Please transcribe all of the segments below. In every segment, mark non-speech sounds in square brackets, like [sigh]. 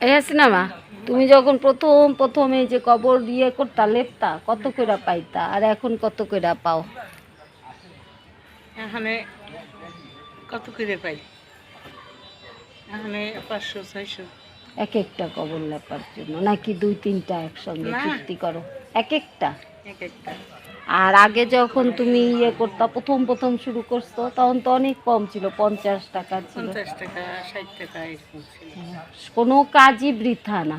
এই সিনেমা? তুমি যখন প্রথম প্রথম এই যে কবর ইয়ে করতা লেপতা কত কইরা পাইতা? আর এখন কত কইরা পাও? এখানে কত করে পাই? এখানে পাঁচশো ছয়শো। এক একটা কবর লেপার জন্য নাকি দুই তিনটা একসঙ্গে। চুক্তি করো? এক একটা? এক একটা। আর আগে যখন তুমি ইয়ে করতা প্রথম প্রথম শুরু করছ তখন তো অনেক কম ছিল পঞ্চাশ টাকা ছিল। কোনো কাজই বৃথা না।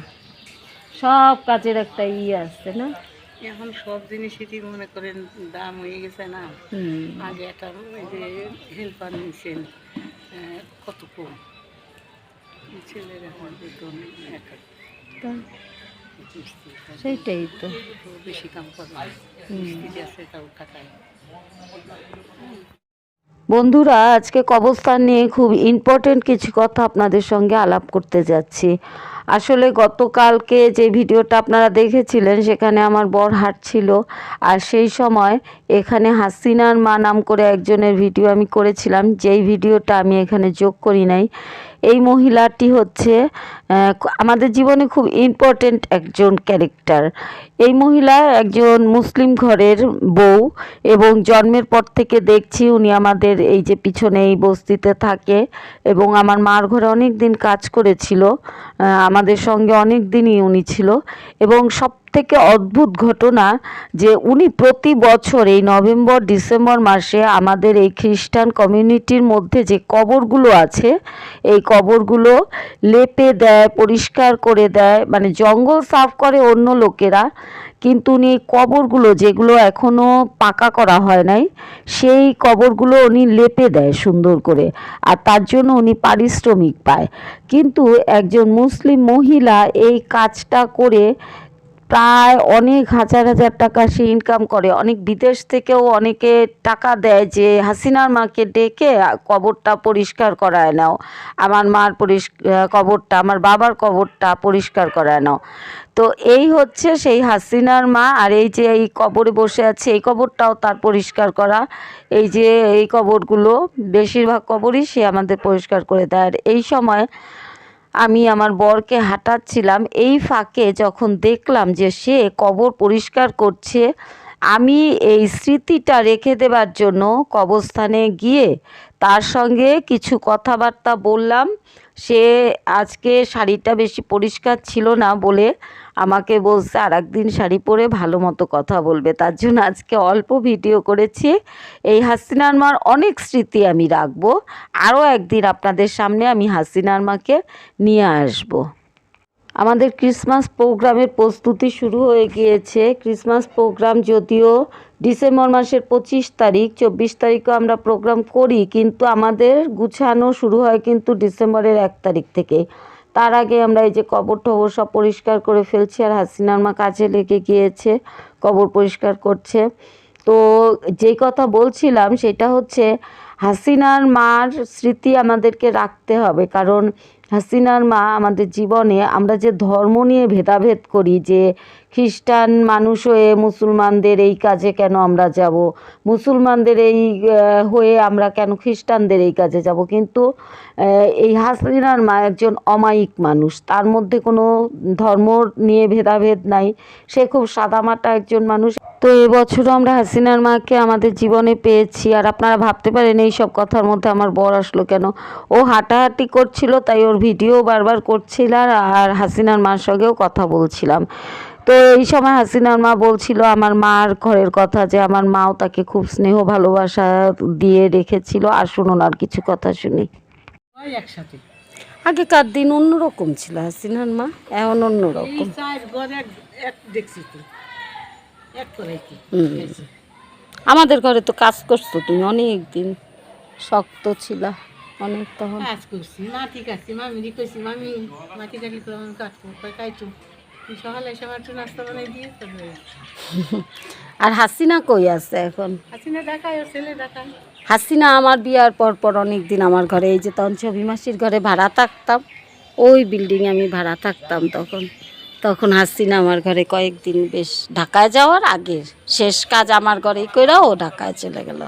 সব কাজের একটা ইয়ে আছে না? এখন সব জিনিসেরই মনে করেন দাম হয়ে গেছে না। আগে একটা যে হেল্পার নিয়েছেন কত কম। ছেলের এখন বেতন এক সেইটাই তো। বেশি কাম করে আছে তাও বন্ধুরা আজকে কবরস্থান নিয়ে খুব ইম্পর্টেন্ট কিছু কথা আপনাদের সঙ্গে আলাপ করতে যাচ্ছি। আসলে গতকালকে যে ভিডিওটা আপনারা দেখেছিলেন সেখানে আমার বর হাঁটছিল আর সেই সময় এখানে হাসিনার মা নাম করে একজনের ভিডিও আমি করেছিলাম। যেই ভিডিওটা আমি এখানে যোগ করি নাই এই মহিলাটি হচ্ছে আমাদের জীবনে খুব ইম্পর্টেন্ট একজন ক্যারেক্টার এই মহিলা একজন মুসলিম ঘরের বউ এবং জন্মের পর থেকে দেখছি উনি আমাদের এই যে পিছনে এই বস্তিতে থাকে এবং আমার মার ঘরে অনেক দিন কাজ করেছিল আমাদের সঙ্গে অনেক দিনই উনি ছিল এবং সব থেকে অদ্ভুত ঘটনা যে উনি প্রতি বছর এই নভেম্বর, ডিসেম্বর মাসে আমাদের এই খ্রিস্টান কমিউনিটির মধ্যে যে কবরগুলো আছে, এই কবরগুলো লেপে দেয়, পরিষ্কার করে দেয় মানে জঙ্গল সাফ করে অন্য লোকেরা। কিন্তু উনি এই কবরগুলো যেগুলো এখনও পাকা করা হয় নাই, সেই কবরগুলো উনি লেপে দেয় সুন্দর করে। আর তার জন্য উনি পারিশ্রমিক পায়। কিন্তু একজন মুসলিম মহিলা এই কাজটা করে প্রায় অনেক হাজার হাজার টাকা সে ইনকাম করে। অনেক বিদেশ থেকেও অনেকে টাকা দেয় যে, হাসিনার মাকে ডেকে কবরটা পরিষ্কার করায় নাও। আমার মার পরিষ্কার কবরটা, আমার বাবার কবরটা পরিষ্কার করায় নাও। তো এই হচ্ছে সেই হাসিনার মা, আর এই যে এই কবরে বসে আছে, এই কবরটাও তার পরিষ্কার করা। এই যে এই কবরগুলো, বেশিরভাগ কবরই সে আমাদের পরিষ্কার করে দেয়। আর এই সময় আমি আমার বরকে হাঁটাচ্ছিলাম। এই ফাঁকে যখন দেখলাম যে সে কবর পরিষ্কার করছে, আমি এই স্মৃতিটা রেখে দেবার জন্য কবরস্থানে গিয়ে তার সঙ্গে কিছু কথাবার্তা বললাম। সে আজকে শাড়িটা বেশি পরিষ্কার ছিল না বলে আমাকে বলছে আর একদিন শাড়ি পরে ভালো মতো কথা বলবে। তার জন্য আজকে অল্প ভিডিও করেছি। এই হাসিনার মার অনেক স্মৃতি আমি রাখব। আরও একদিন আপনাদের সামনে আমি হাসিনার মাকে নিয়ে আসব। আমাদের ক্রিসমাস প্রোগ্রামের প্রস্তুতি শুরু হয়ে গিয়েছে। ক্রিসমাস প্রোগ্রাম যদিও ডিসেম্বর মাসের পঁচিশ তারিখ, চব্বিশ তারিখও আমরা প্রোগ্রাম করি, কিন্তু আমাদের গুছানো শুরু হয় কিন্তু ডিসেম্বরের এক তারিখ থেকে। তার আগে আমরা এই যে কবর টবর সব পরিষ্কার করে ফেলছি আর হাসিনার মা কাজে লেগে গিয়েছে, কবর পরিষ্কার করছে। তো যেই কথা বলছিলাম সেটা হচ্ছে, হাসিনার মার স্মৃতি আমাদেরকে রাখতে হবে, কারণ হাসিনার মা, আমাদের জীবনে আমরা যে ধর্ম নিয়ে ভেদাভেদ করি, যে খ্রিস্টান মানুষ হয়ে মুসলমানদের এই কাজে কেন আমরা যাব? মুসলমানদের এই হয়ে আমরা কেন খ্রিস্টানদের এই কাজে যাব? কিন্তু এই হাসিনার মা একজন অমায়িক মানুষ। তার মধ্যে কোনো ধর্ম নিয়ে ভেদাভেদ নাই। সে খুব সাদামাটা একজন মানুষ। তো এবছরও আমরা হাসিনার মাকে আমাদের জীবনে পেয়েছি আর আপনারা ভাবতে পারেন এই সব কথার মধ্যে আমার বর আসলো কেন? ও হাঁটাহাঁটি করছিল তাই ওর ভিডিও বারবার করছিল আর- আর হাসিনার মার সঙ্গেও কথা বলছিলাম। তো এই সময় হাসিনার মা বলছিল আমার মার ঘরের কথা যে আমার মাও তাকে খুব স্নেহ ভালোবাসা দিয়ে রেখেছিল আর শুনুন আর কিছু কথা শুনি। একসাথে। আগেকার দিন অন্যরকম ছিল হাসিনার মা এখন এই অন্যরকম দেখছি। আমাদের ঘরে তো কাজ করছ তুমি অনেক দিন শক্ত ছিল অনেক তখন। কাজ করছি মাটি কাটছি মামি কইছি মামি মাটি কাটলি করে আমি কাইটু তুই সকালে এসে আমার একটু নাস্তা বানাই দিয়ে [laughs] আর হাসিনা কই আছে এখন? হাসিনা দেখায় ছেলে দেখায় হাসিনা আমার বিয়ার পর পর অনেক দিন আমার ঘরে এই যে তখন ছবি মাসির ঘরে ভাড়া থাকতাম ওই বিল্ডিং আমি ভাড়া থাকতাম তখন। তখন হাসিনা আমার ঘরে কয়েকদিন বেশ ঢাকায় যাওয়ার আগের শেষ কাজ আমার ঘরেই কইরা ও ঢাকায় চলে গেল।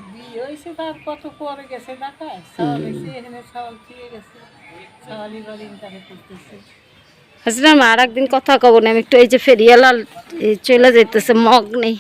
হাসিনা আর একদিন কথা কব না আমি একটু এই যে ফেরিয়ালাল চলে যেতেছে মগ নেই।